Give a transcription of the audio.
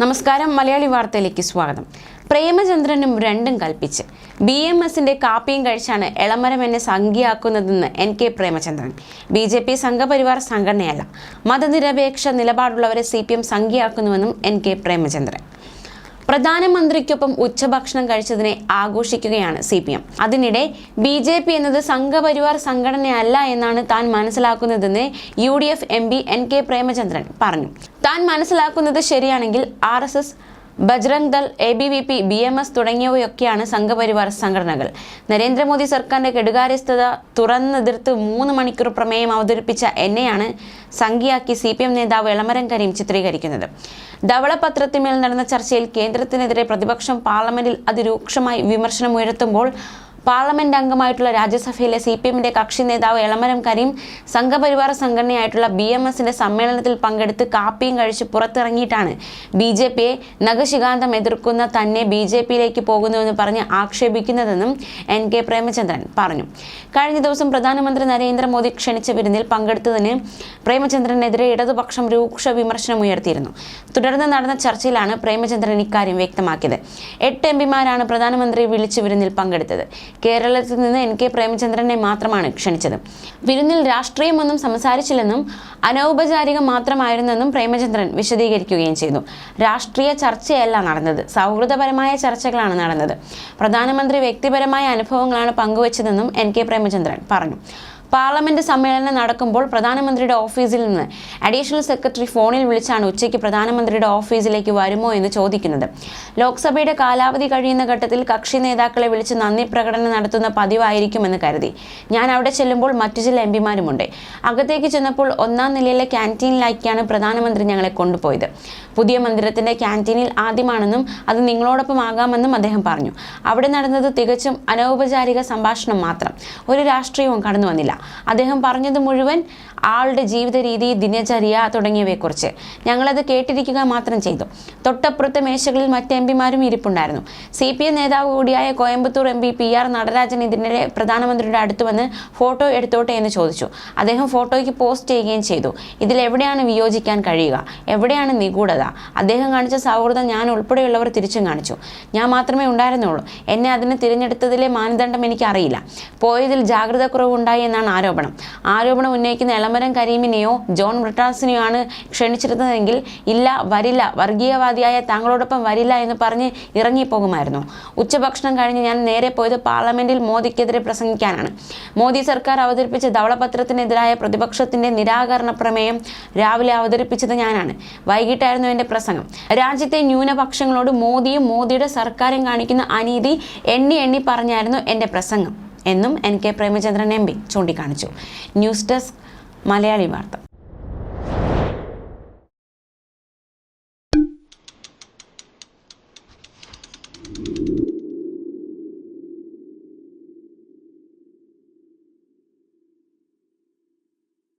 നമസ്കാരം മലയാളി വാർത്തയിലേക്ക് സ്വാഗതം. പ്രേമചന്ദ്രനും രണ്ടും കൽപ്പിച്ച്. ബി എം എസിന്റെ കാപ്പിയും കഴിച്ചാണ് എളമരം എന്നെ സംഖ്യയാക്കുന്നതെന്ന് N K Premachandran. B J P Sangh Parivar സംഘടനയല്ല. മതനിരപേക്ഷ നിലപാടുള്ളവരെ സി പി എം സംഖ്യയാക്കുന്നുവെന്നും എൻ കെ പ്രേമചന്ദ്രൻ. പ്രധാനമന്ത്രിക്കൊപ്പം ഉച്ചഭക്ഷണം കഴിച്ചതിനെ ആഘോഷിക്കുകയാണ് സി പി എം. അതിനിടെ ബി ജെ പി എന്നത് സംഘപരിവാർ സംഘടനയല്ല എന്നാണ് താൻ മനസ്സിലാക്കുന്നതെന്ന് U D F M P N K Premachandran പറഞ്ഞു. താൻ മനസ്സിലാക്കുന്നത് ശരിയാണെങ്കിൽ R S S Bajrang Dal A B V P B M S തുടങ്ങിയവയൊക്കെയാണ് Sangh Parivar സംഘടനകൾ. നരേന്ദ്രമോദി സർക്കാരിന്റെ കെടുകാര്യസ്ഥത തുറന്നെതിർത്ത് മൂന്ന് മണിക്കൂർ പ്രമേയം അവതരിപ്പിച്ച എന്നെയാണ് സംഖ്യയാക്കി സി പി എം നേതാവ് എളമരം കരീം ചിത്രീകരിക്കുന്നത്. ധവളപത്രത്തിന്മേൽ നടന്ന ചർച്ചയിൽ കേന്ദ്രത്തിനെതിരെ പ്രതിപക്ഷം പാർലമെന്റിൽ അതിരൂക്ഷമായി വിമർശനമുയർത്തുമ്പോൾ പാർലമെന്റ് അംഗമായിട്ടുള്ള രാജ്യസഭയിലെ സി പി എമ്മിന്റെ കക്ഷി നേതാവ് എളമരം കരീം സംഘപരിവാർ സംഘടനയായിട്ടുള്ള ബി എം എസിന്റെ സമ്മേളനത്തിൽ പങ്കെടുത്ത് കാപ്പിയും കഴിച്ച് പുറത്തിറങ്ങിയിട്ടാണ് ബി ജെ പിയെ നഖശികാന്തം എതിർക്കുന്ന തന്നെ ബി ജെ പിയിലേക്ക് പോകുന്നുവെന്ന് പറഞ്ഞ് ആക്ഷേപിക്കുന്നതെന്നും എൻ കെ പ്രേമചന്ദ്രൻ പറഞ്ഞു. കഴിഞ്ഞ ദിവസം പ്രധാനമന്ത്രി നരേന്ദ്രമോദി ക്ഷണിച്ച വിരുന്നിൽ പങ്കെടുത്തതിന് പ്രേമചന്ദ്രനെതിരെ ഇടതുപക്ഷം രൂക്ഷ വിമർശനം ഉയർത്തിയിരുന്നു. തുടർന്ന് നടന്ന ചർച്ചയിലാണ് പ്രേമചന്ദ്രൻ ഇക്കാര്യം വ്യക്തമാക്കിയത്. എട്ട് എം പിമാരാണ് പ്രധാനമന്ത്രി വിളിച്ചു വിരുന്നിൽ പങ്കെടുത്തത്. കേരളത്തിൽ നിന്ന് എൻ കെ പ്രേമചന്ദ്രനെ മാത്രമാണ് ക്ഷണിച്ചത്. വിരുന്നിൽ രാഷ്ട്രീയമൊന്നും സംസാരിച്ചില്ലെന്നും അനൗപചാരികം മാത്രമായിരുന്നെന്നും പ്രേമചന്ദ്രൻ വിശദീകരിക്കുകയും ചെയ്തു. രാഷ്ട്രീയ ചർച്ചയല്ല നടന്നത്. സൗഹൃദപരമായ ചർച്ചകളാണ് നടന്നത്. പ്രധാനമന്ത്രി വ്യക്തിപരമായ അനുഭവങ്ങളാണ് പങ്കുവച്ചതെന്നും എൻ കെ പ്രേമചന്ദ്രൻ പറഞ്ഞു. പാർലമെന്റ് സമ്മേളനം നടക്കുമ്പോൾ പ്രധാനമന്ത്രിയുടെ ഓഫീസിൽ നിന്ന് അഡീഷണൽ സെക്രട്ടറി ഫോണിൽ വിളിച്ചാണ് ഉച്ചയ്ക്ക് പ്രധാനമന്ത്രിയുടെ ഓഫീസിലേക്ക് വരുമോ എന്ന് ചോദിക്കുന്നത്. ലോക്സഭയുടെ കാലാവധി കഴിയുന്ന ഘട്ടത്തിൽ കക്ഷി നേതാക്കളെ വിളിച്ച് നന്ദി പ്രകടനം നടത്തുന്ന പതിവായിരിക്കുമെന്ന് കരുതി. ഞാൻ അവിടെ ചെല്ലുമ്പോൾ മറ്റു ചില എം പിമാരുമുണ്ട്. അകത്തേക്ക് ചെന്നപ്പോൾ ഒന്നാം നിലയിലെ ക്യാന്റീനിലാക്കിയാണ് പ്രധാനമന്ത്രി ഞങ്ങളെ കൊണ്ടുപോയത്. പുതിയ മന്ദിരത്തിന്റെ ക്യാന്റീനിൽ ആദ്യമാണെന്നും അത് നിങ്ങളോടൊപ്പം ആകാമെന്നും അദ്ദേഹം പറഞ്ഞു. അവിടെ നടന്നത് തികച്ചും അനൗപചാരിക സംഭാഷണം മാത്രം. ഒരു രാഷ്ട്രീയവും കടന്നു വന്നില്ല. അദ്ദേഹം പറഞ്ഞത് മുഴുവൻ ആളുടെ ജീവിത രീതി ദിനചര്യ തുടങ്ങിയവയെക്കുറിച്ച്. ഞങ്ങളത് കേട്ടിരിക്കുക മാത്രം ചെയ്തു. തൊട്ടപ്പുറത്തെ മേശകളിൽ മറ്റ് എം പിമാരും ഇരിപ്പുണ്ടായിരുന്നു. സി പി എം നേതാവ് കൂടിയായ Coimbatore M P P R Natarajan ഇതിനിടെ പ്രധാനമന്ത്രിയുടെ അടുത്ത് വന്ന് ഫോട്ടോ എടുത്തോട്ടെ എന്ന് ചോദിച്ചു. അദ്ദേഹം ഫോട്ടോയ്ക്ക് പോസ്റ്റ് ചെയ്യുകയും ചെയ്തു. ഇതിൽ എവിടെയാണ് വിയോജിക്കാൻ കഴിയുക? എവിടെയാണ് നിഗൂഢത? അദ്ദേഹം കാണിച്ച സൗഹൃദം ഞാൻ ഉൾപ്പെടെയുള്ളവർ തിരിച്ചും കാണിച്ചു. ഞാൻ മാത്രമേ ഉണ്ടായിരുന്നുള്ളൂ. എന്നെ അതിന് തിരഞ്ഞെടുത്തതിലെ മാനദണ്ഡം എനിക്കറിയില്ല. പോയതിൽ ജാഗ്രത കുറവുണ്ടായി എന്നാണ് ആരോപണം. ആരോപണം ഉന്നയിക്കുന്ന എളമരം കരീമിനെയോ ജോൺ ബ്രിട്ടാസിനെയോ ആണ് ക്ഷണിച്ചിരുന്നതെങ്കിൽ ഇല്ല വരില്ല വർഗീയവാദിയായ താങ്കളോടൊപ്പം വരില്ല എന്ന് പറഞ്ഞ് ഇറങ്ങിപ്പോകുമായിരുന്നു. ഉച്ചഭക്ഷണം കഴിഞ്ഞ് ഞാൻ നേരെ പോയത് പാർലമെന്റിൽ മോദിക്കെതിരെ പ്രസംഗിക്കാനാണ്. മോദി സർക്കാർ അവതരിപ്പിച്ച ധവളപത്രത്തിനെതിരായ പ്രതിപക്ഷത്തിന്റെ നിരാകരണ പ്രമേയം രാവിലെ അവതരിപ്പിച്ചത് ഞാനാണ്. വൈകിട്ടായിരുന്നു എന്റെ പ്രസംഗം. രാജ്യത്തെ ന്യൂനപക്ഷങ്ങളോട് മോദിയും മോദിയുടെ സർക്കാരും കാണിക്കുന്ന അനീതി എണ്ണി എണ്ണി പറഞ്ഞായിരുന്നു എന്റെ പ്രസംഗം. എന്നും N K Premachandran M P ചൂണ്ടിക്കാണിച്ചു. News desk Malayali Vartha.